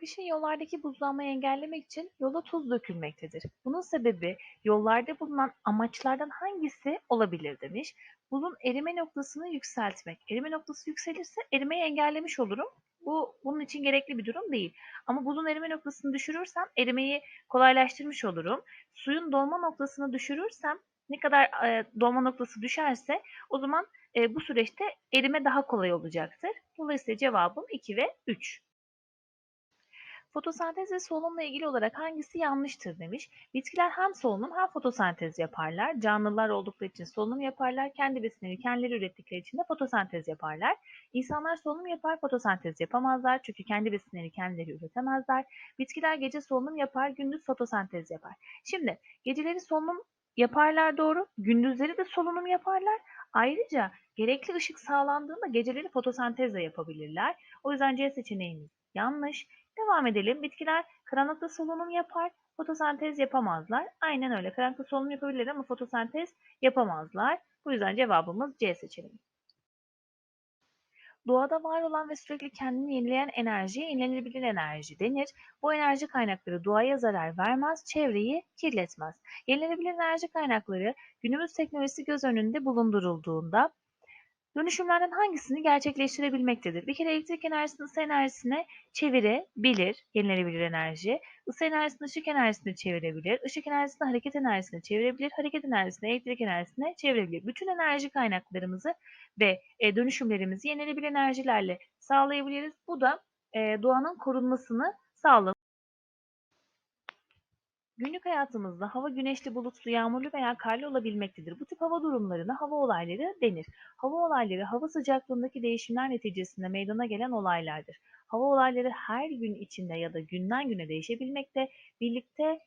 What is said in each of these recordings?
Kışın yollardaki buzlanmayı engellemek için yola tuz dökülmektedir. Bunun sebebi yollarda bulunan amaçlardan hangisi olabilir demiş. Buzun erime noktasını yükseltmek. Erime noktası yükselirse erimeyi engellemiş olurum. Bu bunun için gerekli bir durum değil. Ama buzun erime noktasını düşürürsem erimeyi kolaylaştırmış olurum. Suyun dolma noktasını düşürürsem ne kadar e, dolma noktası düşerse o zaman e, bu süreçte erime daha kolay olacaktır. Dolayısıyla cevabım 2 ve 3. Fotosentez ve solunumla ilgili olarak hangisi yanlıştır demiş. Bitkiler hem solunum hem fotosentez yaparlar. Canlılar oldukları için solunum yaparlar. Kendi besinleri kendileri ürettikleri için de fotosentez yaparlar. İnsanlar solunum yapar, fotosentez yapamazlar. Çünkü kendi besinleri kendileri üretemezler. Bitkiler gece solunum yapar, gündüz fotosentez yapar. Şimdi geceleri solunum yaparlar doğru, gündüzleri de solunum yaparlar. Ayrıca gerekli ışık sağlandığında geceleri fotosentezle yapabilirler. O yüzden C seçeneğimiz yanlış. Devam edelim. Bitkiler karanlıkta solunum yapar, fotosentez yapamazlar. Aynen öyle. Karanlıkta solunum yapabilirler ama fotosentez yapamazlar. Bu yüzden cevabımız C seçeneği. Doğada var olan ve sürekli kendini yenileyen enerjiye yenilenebilir enerji denir. Bu enerji kaynakları doğaya zarar vermez, çevreyi kirletmez. Yenilenebilir enerji kaynakları günümüz teknolojisi göz önünde bulundurulduğunda dönüşümlerden hangisini gerçekleştirebilmektedir? Bir kere elektrik enerjisini ısı enerjisine çevirebilir, yenilenebilir enerji. Isı enerjisini ışık enerjisine çevirebilir. Işık enerjisini hareket enerjisine çevirebilir. Hareket enerjisini elektrik enerjisine çevirebilir. Bütün enerji kaynaklarımızı ve e, dönüşümlerimizi yenilenebilir enerjilerle sağlayabiliriz. Bu da e, doğanın korunmasını sağlar. Günlük hayatımızda hava güneşli, bulutlu, yağmurlu veya karlı olabilmektedir. Bu tip hava durumlarına hava olayları denir. Hava olayları hava sıcaklığındaki değişimler neticesinde meydana gelen olaylardır. Hava olayları her gün içinde ya da günden güne değişebilmekte, birlikte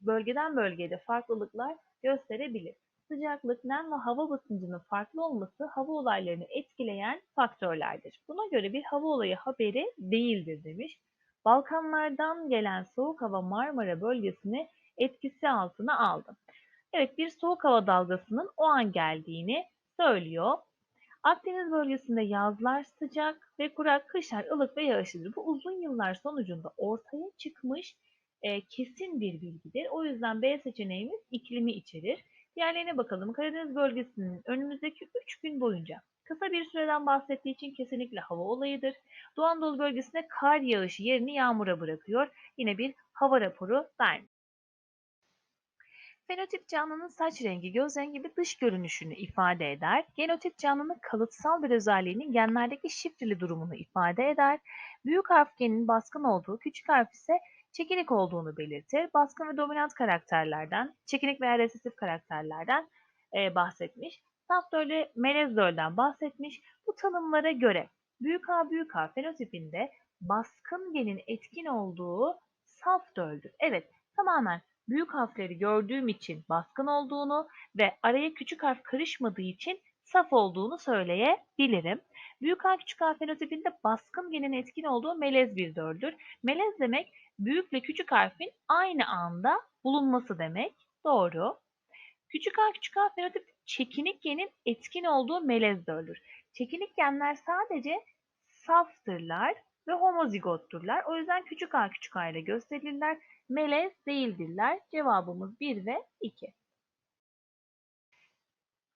bölgeden bölgeye de farklılıklar gösterebilir. Sıcaklık, nem ve hava basıncının farklı olması hava olaylarını etkileyen faktörlerdir. Buna göre bir hava olayı haberi değildir demiş. Balkanlardan gelen soğuk hava Marmara bölgesini etkisi altına aldı. Evet bir soğuk hava dalgasının o an geldiğini söylüyor. Akdeniz bölgesinde yazlar sıcak ve kurak, kışlar ılık ve yağışlıdır. Bu uzun yıllar sonucunda ortaya çıkmış e, kesin bir bilgidir. O yüzden B seçeneğimiz iklimi içerir. Diğerlerine bakalım. Karadeniz bölgesinin önümüzdeki 3 gün boyunca kısa bir süreden bahsettiği için kesinlikle hava olayıdır. Doğu Anadolu bölgesinde kar yağışı yerini yağmura bırakıyor. Yine bir hava raporu vermiş. Fenotip canlının saç rengi, göz rengi ve dış görünüşünü ifade eder. Genotip canlının kalıtsal bir özelliğinin genlerdeki şifreli durumunu ifade eder. Büyük harf genin baskın olduğu, küçük harf ise çekinik olduğunu belirtir. Baskın ve dominant karakterlerden, çekinik veya resesif karakterlerden e, bahsetmiş. Saf dölle melez dölden bahsetmiş. Bu tanımlara göre büyük A büyük A fenotipinde baskın genin etkin olduğu saf döldür. Evet tamamen büyük harfleri gördüğüm için baskın olduğunu ve araya küçük harf karışmadığı için saf olduğunu söyleyebilirim. Büyük A küçük A fenotipinde baskın genin etkin olduğu melez bir döldür. Melez demek büyükle küçük harfin aynı anda bulunması demek. Doğru. Küçük a küçük a fenotip çekinik genin etkin olduğu melez döldür. Çekinik genler sadece saftırlar ve homozigotturlar. O yüzden küçük a küçük a ile gösterilirler. Melez değildirler. Cevabımız 1 ve 2.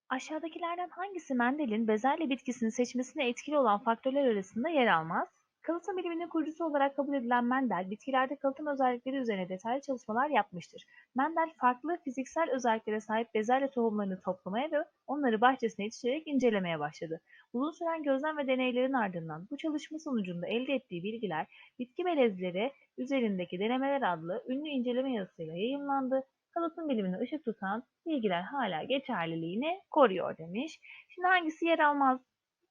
Aşağıdakilerden hangisi Mendel'in bezelye bitkisini seçmesine etkili olan faktörler arasında yer almaz? Kalıtım biliminin kurucusu olarak kabul edilen Mendel, bitkilerde kalıtım özellikleri üzerine detaylı çalışmalar yapmıştır. Mendel, farklı fiziksel özelliklere sahip bezelye tohumlarını toplamaya ve onları bahçesine yetiştirerek incelemeye başladı. Uzun süren gözlem ve deneylerin ardından bu çalışma sonucunda elde ettiği bilgiler, bitki melezleri üzerindeki denemeler adlı ünlü inceleme yazısıyla yayımlandı. Kalıtım bilimine ışık tutan bilgiler hala geçerliliğini koruyor demiş. Şimdi hangisi yer almaz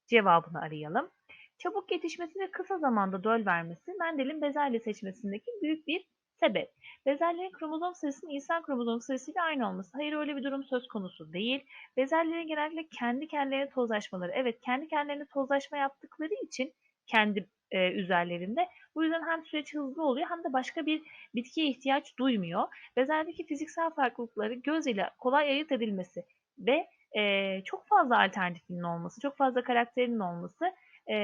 cevabını arayalım. Çabuk yetişmesi ve kısa zamanda döl vermesi Mendel'in bezelye seçmesindeki büyük bir sebep. Bezelyelerin kromozom sayısının insan kromozom sayısıyla aynı olması. Hayır öyle bir durum söz konusu değil. Bezelyelerin genellikle kendi kendilerine tozlaşmaları. Evet kendi kendilerine tozlaşma yaptıkları için kendi e, üzerlerinde. Bu yüzden hem süreç hızlı oluyor hem de başka bir bitkiye ihtiyaç duymuyor. Bezelyedeki fiziksel farklılıkları göz ile kolay ayırt edilmesi ve e, çok fazla alternatifinin olması, çok fazla karakterinin olması e,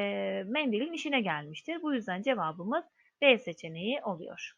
Mendel'in işine gelmiştir. Bu yüzden cevabımız B seçeneği oluyor.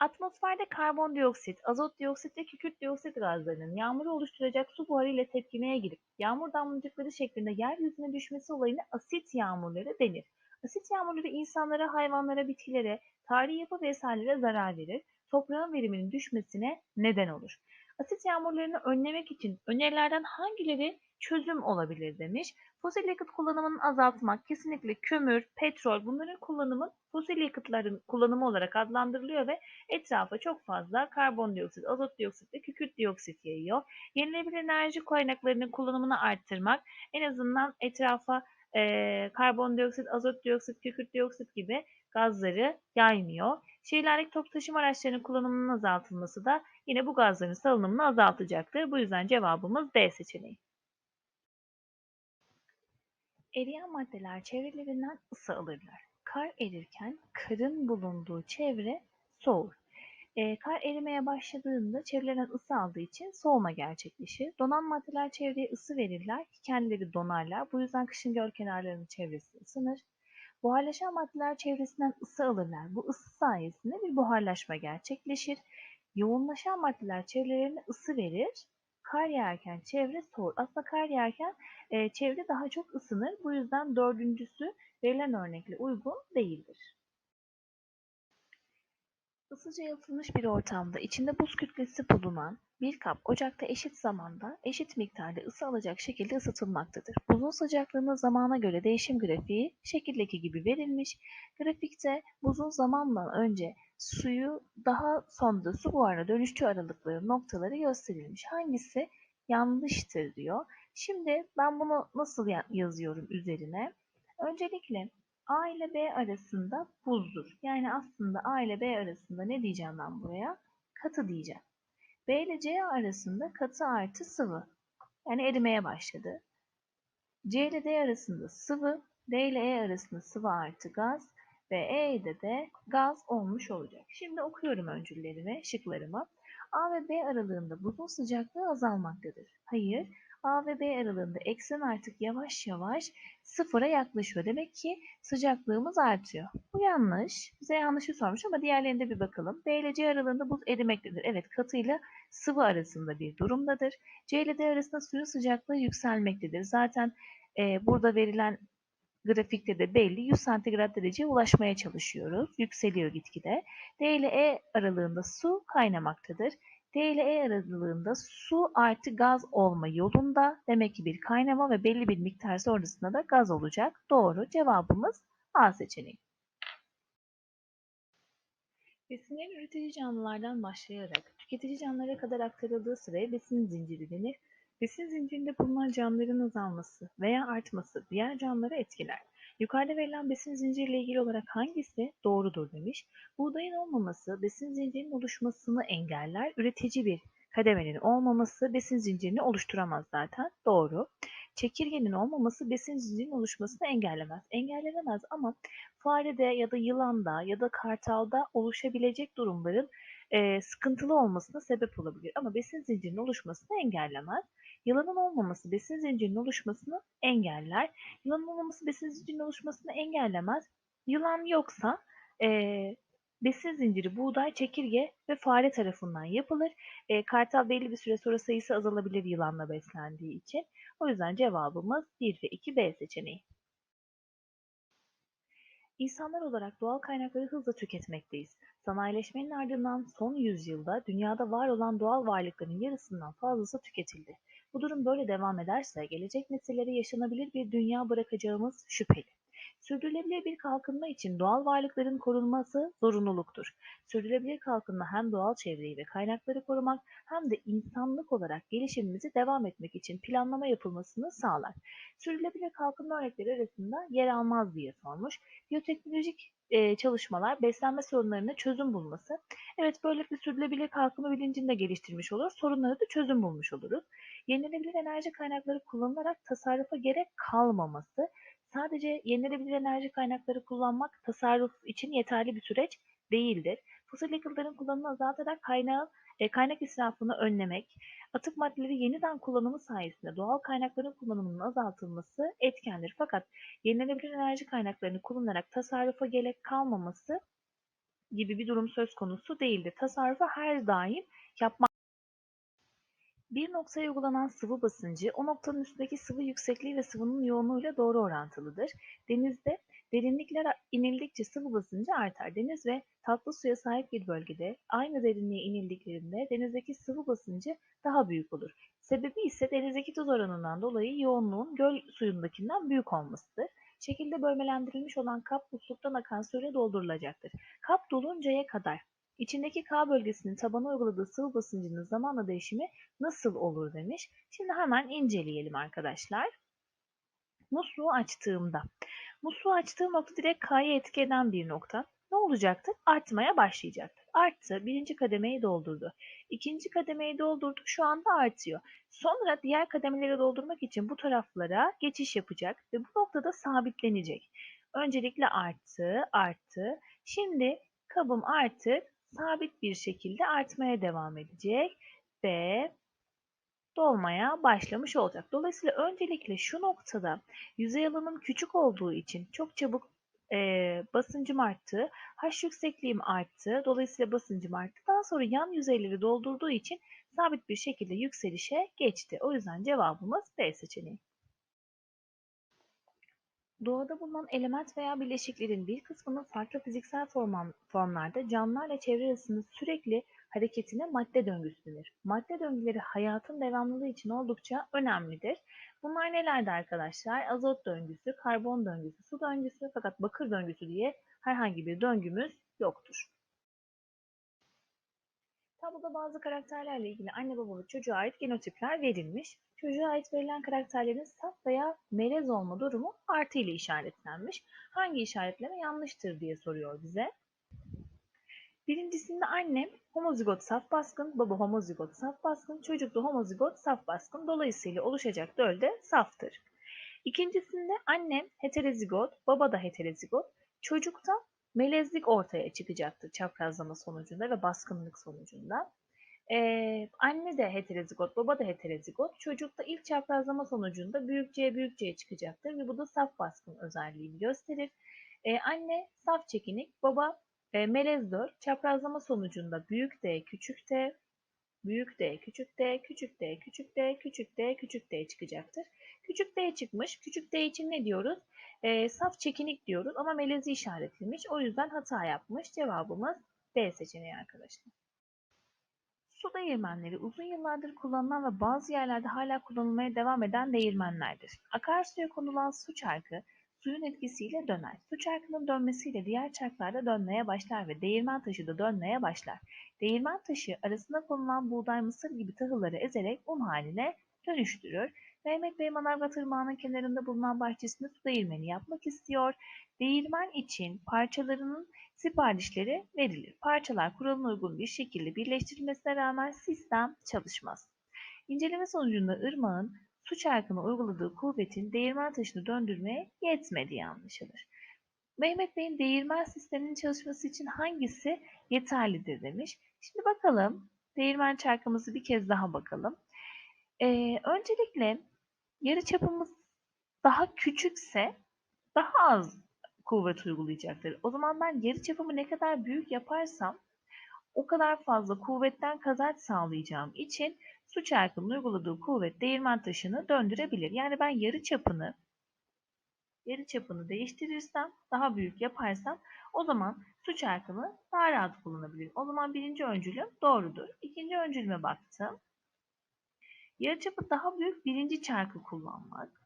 Atmosferde karbondioksit, azot dioksit ve kükürt dioksit gazlarının yağmuru oluşturacak su buharı ile tepkimeye girip yağmur damlacıkları şeklinde yeryüzüne düşmesi olayına asit yağmurları denir. Asit yağmurları insanlara, hayvanlara, bitkilere, tarihi yapı ve zarar verir, toprağın veriminin düşmesine neden olur. Asit yağmurlarını önlemek için önerilerden hangileri çözüm olabilir demiş. Fosil yakıt kullanımını azaltmak, kesinlikle kömür, petrol bunların kullanımı fosil yakıtların kullanımı olarak adlandırılıyor ve etrafa çok fazla karbondioksit, azot dioksit ve kükürt dioksit yayıyor. Yenilenebilir enerji kaynaklarının kullanımını arttırmak en azından etrafa e, karbondioksit, azot dioksit, kükürt dioksit gibi gazları yaymıyor. Şehirlerdeki top taşıma araçlarının kullanımının azaltılması da yine bu gazların salınımını azaltacaktır. Bu yüzden cevabımız D seçeneği. Eriyen maddeler çevrelerinden ısı alırlar. Kar erirken karın bulunduğu çevre soğur. E, kar erimeye başladığında çevrelenen ısı aldığı için soğuma gerçekleşir. Donan maddeler çevreye ısı verirler ki kendileri donarlar. Bu yüzden kışın göl kenarlarının çevresi ısınır. Buharlaşan maddeler çevresinden ısı alırlar. Bu ısı sayesinde bir buharlaşma gerçekleşir. Yoğunlaşan maddeler çevrelerine ısı verir. Kar yağarken çevre soğur. Aslında kar yağarken e, çevre daha çok ısınır. Bu yüzden dördüncüsü verilen örnekle uygun değildir. Isıca yalıtılmış bir ortamda içinde buz kütlesi bulunan bir kap ocakta eşit zamanda eşit miktarda ısı alacak şekilde ısıtılmaktadır. Buzun sıcaklığının zamana göre değişim grafiği şekildeki gibi verilmiş. Grafikte buzun zamanla önce suyu daha sonra su buharına dönüştüğü aralıkları noktaları gösterilmiş. Hangisi yanlıştır diyor. Şimdi ben bunu nasıl yazıyorum üzerine? Öncelikle A ile B arasında buzdur. Yani aslında A ile B arasında ne diyeceğim ben buraya? Katı diyeceğim. B ile C arasında katı artı sıvı. Yani erimeye başladı. C ile D arasında sıvı, D ile E arasında sıvı artı gaz ve E ile de gaz olmuş olacak. Şimdi okuyorum öncüllerimi, şıklarımı. A ve B aralığında buzun sıcaklığı azalmaktadır. Hayır, A ve B aralığında eksen artık yavaş yavaş sıfıra yaklaşıyor. Demek ki sıcaklığımız artıyor. Bu yanlış. Bize yanlışı sormuş ama diğerlerinde bir bakalım. B ile C aralığında buz erimektedir. Evet katıyla sıvı arasında bir durumdadır. C ile D arasında suyun sıcaklığı yükselmektedir. Zaten e, burada verilen grafikte de belli 100 santigrat dereceye ulaşmaya çalışıyoruz. Yükseliyor gitgide. D ile E aralığında su kaynamaktadır. D ile E aralığında su artı gaz olma yolunda. Demek ki bir kaynama ve belli bir miktar sonrasında da gaz olacak. Doğru. Cevabımız A seçeneği. Besinlerin üretici canlılardan başlayarak tüketici canlılara kadar aktarıldığı sıraya besin zinciri denir. Besin zincirinde bulunan canlıların azalması veya artması diğer canlıları etkiler. Yukarıda verilen besin zinciriyle ilgili olarak hangisi doğrudur demiş. Buğdayın olmaması besin zincirinin oluşmasını engeller. Üretici bir kademenin olmaması besin zincirini oluşturamaz zaten. Doğru. Çekirgenin olmaması besin zincirinin oluşmasını engellemez. Engellenemez ama farede ya da yılanda ya da kartalda oluşabilecek durumların e, sıkıntılı olmasına sebep olabilir. Ama besin zincirinin oluşmasını engellemez. Yılanın olmaması besin zincirinin oluşmasını engeller. Yılanın olmaması besin zincirinin oluşmasını engellemez. Yılan yoksa e, besin zinciri buğday, çekirge ve fare tarafından yapılır. E, kartal belli bir süre sonra sayısı azalabilir yılanla beslendiği için. O yüzden cevabımız 1 ve 2 B seçeneği. İnsanlar olarak doğal kaynakları hızla tüketmekteyiz. Sanayileşmenin ardından son yüzyılda dünyada var olan doğal varlıkların yarısından fazlası tüketildi. Bu durum böyle devam ederse gelecek nesillere yaşanabilir bir dünya bırakacağımız şüpheli. Sürdürülebilir bir kalkınma için doğal varlıkların korunması zorunluluktur. Sürdürülebilir kalkınma hem doğal çevreyi ve kaynakları korumak hem de insanlık olarak gelişimimizi devam etmek için planlama yapılmasını sağlar. Sürdürülebilir kalkınma örnekleri arasında yer almaz diye sormuş. Biyoteknolojik e, çalışmalar beslenme sorunlarına çözüm bulması. Evet böylelikle sürdürülebilir kalkınma bilincini de geliştirmiş olur. Sorunlara da çözüm bulmuş oluruz. Yenilenebilir enerji kaynakları kullanılarak tasarrufa gerek kalmaması. Sadece yenilenebilir enerji kaynakları kullanmak tasarruf için yeterli bir süreç değildir. Fosil yakıtların kullanımını azaltarak kaynağın e, kaynak israfını önlemek, atık maddeleri yeniden kullanımı sayesinde doğal kaynakların kullanımının azaltılması etkendir. Fakat yenilenebilir enerji kaynaklarını kullanarak tasarrufa gerek kalmaması gibi bir durum söz konusu değildir. Tasarrufu her daim yapmak bir noktaya uygulanan sıvı basıncı o noktanın üstündeki sıvı yüksekliği ve sıvının yoğunluğuyla doğru orantılıdır. Denizde derinlikler inildikçe sıvı basıncı artar. Deniz ve tatlı suya sahip bir bölgede aynı derinliğe inildiklerinde denizdeki sıvı basıncı daha büyük olur. Sebebi ise denizdeki tuz oranından dolayı yoğunluğun göl suyundakinden büyük olmasıdır. Şekilde bölmelendirilmiş olan kap musluktan akan suyla doldurulacaktır. Kap doluncaya kadar içindeki K bölgesinin tabana uyguladığı sıvı basıncının zamanla değişimi nasıl olur demiş. Şimdi hemen inceleyelim arkadaşlar. Musluğu açtığımda. Musluğu açtığım nokta direkt K'ya etki eden bir nokta. Ne olacaktır? Artmaya başlayacaktır. Arttı. Birinci kademeyi doldurdu. İkinci kademeyi doldurdu. Şu anda artıyor. Sonra diğer kademeleri doldurmak için bu taraflara geçiş yapacak ve bu noktada sabitlenecek. Öncelikle arttı, arttı. Şimdi kabım artık sabit bir şekilde artmaya devam edecek ve dolmaya başlamış olacak. Dolayısıyla öncelikle şu noktada yüzey alanım küçük olduğu için çok çabuk e, basıncım arttı. H yüksekliğim arttı. Dolayısıyla basıncım arttı. Daha sonra yan yüzeyleri doldurduğu için sabit bir şekilde yükselişe geçti. O yüzden cevabımız B seçeneği. Doğada bulunan element veya bileşiklerin bir kısmının farklı fiziksel formlarda canlılarla çevre arasında sürekli hareketine madde döngüsü denir. Madde döngüleri hayatın devamlılığı için oldukça önemlidir. Bunlar nelerdi arkadaşlar? Azot döngüsü, karbon döngüsü, su döngüsü fakat bakır döngüsü diye herhangi bir döngümüz yoktur. Tabloda bazı karakterlerle ilgili anne baba ve çocuğa ait genotipler verilmiş. Çocuğa ait verilen karakterlerin saf veya melez olma durumu artı ile işaretlenmiş. Hangi işaretleme yanlıştır diye soruyor bize. Birincisinde annem homozigot saf baskın, baba homozigot saf baskın, çocuk da homozigot saf baskın. Dolayısıyla oluşacak döl de saftır. İkincisinde annem heterozigot, baba da heterozigot, çocukta melezlik ortaya çıkacaktır çaprazlama sonucunda ve baskınlık sonucunda. Ee, anne de heterozigot, baba da heterozigot. Çocukta ilk çaprazlama sonucunda büyük C çıkacaktır ve bu da saf baskın özelliğini gösterir. Ee, anne saf çekinik, baba e, melez 4 çaprazlama sonucunda büyük D, küçük D, büyük D, küçük D, küçük D, küçük D, küçük D, küçük D çıkacaktır. Küçük D çıkmış. Küçük D için ne diyoruz? E, saf çekinik diyoruz ama melezi işaretlemiş. O yüzden hata yapmış. Cevabımız D seçeneği arkadaşlar. Su değirmenleri uzun yıllardır kullanılan ve bazı yerlerde hala kullanılmaya devam eden değirmenlerdir. Akarsuya konulan su çarkı suyun etkisiyle döner. Su çarkının dönmesiyle diğer çarklar da dönmeye başlar ve değirmen taşı da dönmeye başlar. Değirmen taşı arasında konulan buğday, mısır gibi tahılları ezerek un haline dönüştürür. Mehmet Bey Manavgat Irmağı'nın kenarında bulunan bahçesinde su değirmeni yapmak istiyor. Değirmen için parçalarının siparişleri verilir. Parçalar kuralına uygun bir şekilde birleştirilmesine rağmen sistem çalışmaz. İnceleme sonucunda ırmağın su çarkına uyguladığı kuvvetin değirmen taşını döndürmeye yetmediği anlaşılır. Mehmet Bey'in değirmen sisteminin çalışması için hangisi yeterlidir demiş. Şimdi bakalım değirmen çarkımızı bir kez daha bakalım. Ee, öncelikle yarı çapımız daha küçükse daha az kuvvet uygulayacaktır. O zaman ben yarı çapımı ne kadar büyük yaparsam o kadar fazla kuvvetten kazanç sağlayacağım için su çarkının uyguladığı kuvvet değirmen taşını döndürebilir. Yani ben yarı çapını yarı çapını değiştirirsem, daha büyük yaparsam o zaman su çarkını daha rahat kullanabilirim. O zaman birinci öncülüm doğrudur. İkinci öncülüme baktım. Yarıçapı daha büyük birinci çarkı kullanmak.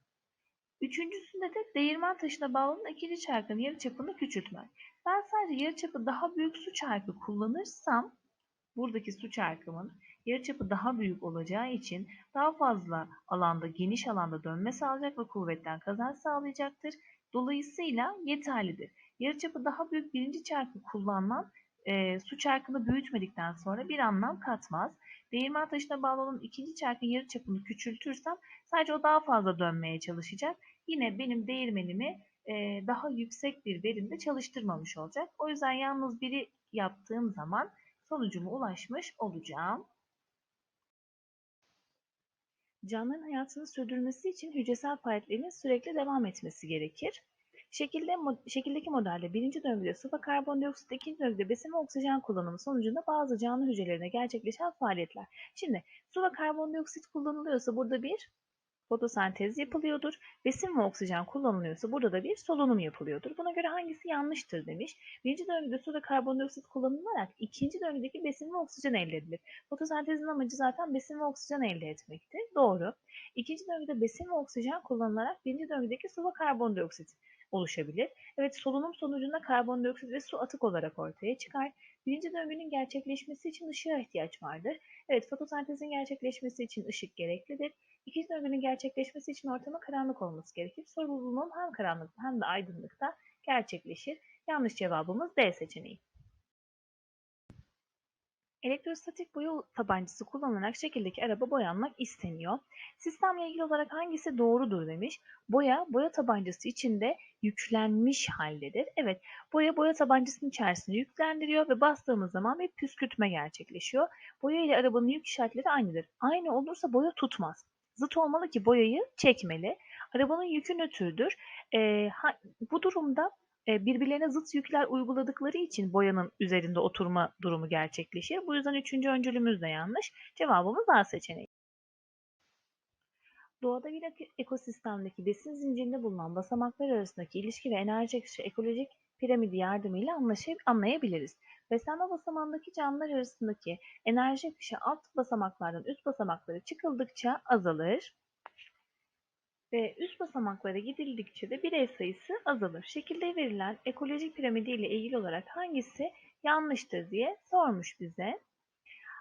Üçüncüsünde de değirmen taşına bağlanan ikinci çarkın yarıçapını küçültmek. Ben sadece yarıçapı daha büyük su çarkı kullanırsam buradaki su çarkımın yarıçapı daha büyük olacağı için daha fazla alanda, geniş alanda dönme sağlayacak ve kuvvetten kazanç sağlayacaktır. Dolayısıyla yeterlidir. Yarıçapı daha büyük birinci çarkı kullanmam e, su çarkını büyütmedikten sonra bir anlam katmaz. Değirmen taşına bağlı olan ikinci çarkın yarı çapını küçültürsem sadece o daha fazla dönmeye çalışacak. Yine benim değirmenimi e, daha yüksek bir verimde çalıştırmamış olacak. O yüzden yalnız biri yaptığım zaman sonucuma ulaşmış olacağım. Canlıların hayatını sürdürmesi için hücresel faaliyetlerinin sürekli devam etmesi gerekir. Şekilde, şekildeki modelde birinci döngüde sıvı karbondioksit, ikinci döngüde besin ve oksijen kullanımı sonucunda bazı canlı hücrelerine gerçekleşen faaliyetler. Şimdi sıvı karbondioksit kullanılıyorsa burada bir fotosentez yapılıyordur. Besin ve oksijen kullanılıyorsa burada da bir solunum yapılıyordur. Buna göre hangisi yanlıştır demiş. Birinci döngüde su ve karbondioksit kullanılarak ikinci döngüdeki besin ve oksijen elde edilir. Fotosentezin amacı zaten besin ve oksijen elde etmektir. Doğru. İkinci döngüde besin ve oksijen kullanılarak birinci döngüdeki su ve karbondioksit oluşabilir. Evet solunum sonucunda karbondioksit ve su atık olarak ortaya çıkar. Birinci döngünün gerçekleşmesi için ışığa ihtiyaç vardır. Evet fotosentezin gerçekleşmesi için ışık gereklidir. İkinci döngünün gerçekleşmesi için ortamın karanlık olması gerekir. Solunum hem karanlıkta hem de aydınlıkta gerçekleşir. Yanlış cevabımız D seçeneği. Elektrostatik boya tabancası kullanılarak şekildeki araba boyanmak isteniyor. Sistemle ilgili olarak hangisi doğrudur demiş. Boya, boya tabancası içinde yüklenmiş haldedir. Evet, boya boya tabancasının içerisine yüklendiriyor ve bastığımız zaman bir püskürtme gerçekleşiyor. Boya ile arabanın yük işaretleri aynıdır. Aynı olursa boya tutmaz. Zıt olmalı ki boyayı çekmeli. Arabanın yükü nötrdür. Ha, bu durumda e, birbirlerine zıt yükler uyguladıkları için boyanın üzerinde oturma durumu gerçekleşir. Bu yüzden üçüncü öncülümüz de yanlış. Cevabımız A seçeneği. Doğada bir ekosistemdeki besin zincirinde bulunan basamaklar arasındaki ilişki ve enerji akışı ekolojik piramidi yardımıyla anlayabiliriz. Beslenme basamağındaki canlılar arasındaki enerji akışı alt basamaklardan üst basamaklara çıkıldıkça azalır ve üst basamaklara gidildikçe de birey sayısı azalır. Şekilde verilen ekolojik piramidi ile ilgili olarak hangisi yanlıştır diye sormuş bize.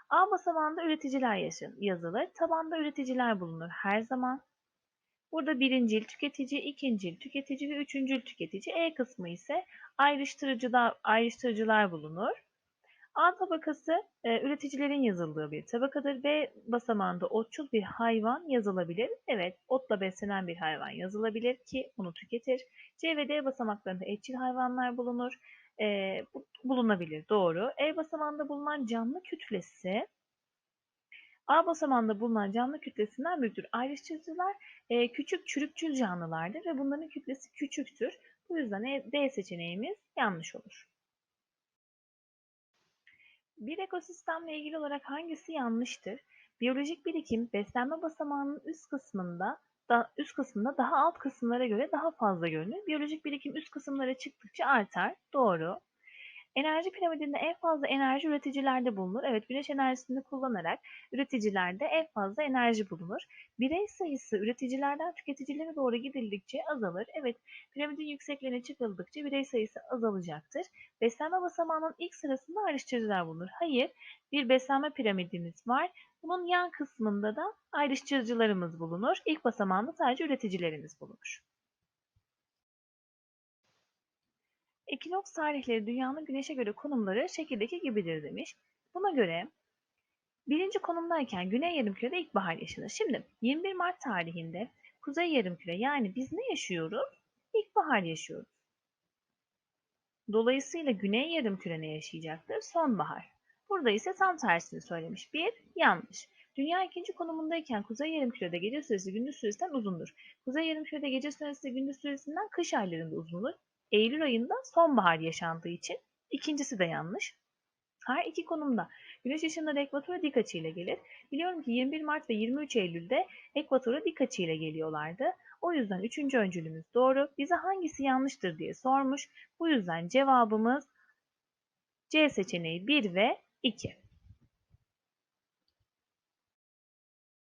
A basamağında üreticiler yazılır. Tabanda üreticiler bulunur her zaman. Burada birincil tüketici, ikincil tüketici ve üçüncül tüketici. E kısmı ise ayrıştırıcılar, ayrıştırıcılar bulunur. A tabakası e, üreticilerin yazıldığı bir tabakadır. B basamağında otçul bir hayvan yazılabilir. Evet, otla beslenen bir hayvan yazılabilir ki bunu tüketir. C ve D basamaklarında etçil hayvanlar bulunur. E, bulunabilir, doğru. E basamağında bulunan canlı kütlesi A basamağında bulunan canlı kütlesinden büyüktür. Ayrıştırıcılar e, küçük çürükçül canlılardır ve bunların kütlesi küçüktür. Bu yüzden e, D seçeneğimiz yanlış olur. Bir ekosistemle ilgili olarak hangisi yanlıştır? Biyolojik birikim beslenme basamağının üst kısmında da, üst kısmında daha alt kısımlara göre daha fazla görünür. Biyolojik birikim üst kısımlara çıktıkça artar. Doğru. Enerji piramidinde en fazla enerji üreticilerde bulunur. Evet güneş enerjisini kullanarak üreticilerde en fazla enerji bulunur. Birey sayısı üreticilerden tüketicilere doğru gidildikçe azalır. Evet piramidin yüksekliğine çıkıldıkça birey sayısı azalacaktır. Beslenme basamağının ilk sırasında ayrıştırıcılar bulunur. Hayır bir beslenme piramidimiz var. Bunun yan kısmında da ayrıştırıcılarımız bulunur. İlk basamağında sadece üreticilerimiz bulunur. Ekinoks tarihleri dünyanın güneşe göre konumları şekildeki gibidir demiş. Buna göre birinci konumdayken güney yarımkürede ilkbahar yaşanır. Şimdi 21 Mart tarihinde kuzey yarımküre yani biz ne yaşıyoruz? İlkbahar yaşıyoruz. Dolayısıyla güney yarımküre ne yaşayacaktır? Sonbahar. Burada ise tam tersini söylemiş. Bir, yanlış. Dünya ikinci konumundayken kuzey yarımkürede gece süresi gündüz süresinden uzundur. Kuzey yarımkürede gece süresi gündüz süresinden kış aylarında uzun olur. Eylül ayında sonbahar yaşandığı için ikincisi de yanlış. Her iki konumda güneş ışınları ekvatora dik açıyla gelir. Biliyorum ki 21 Mart ve 23 Eylül'de ekvatora dik açıyla geliyorlardı. O yüzden üçüncü öncülümüz doğru. Bize hangisi yanlıştır diye sormuş. Bu yüzden cevabımız C seçeneği 1 ve 2.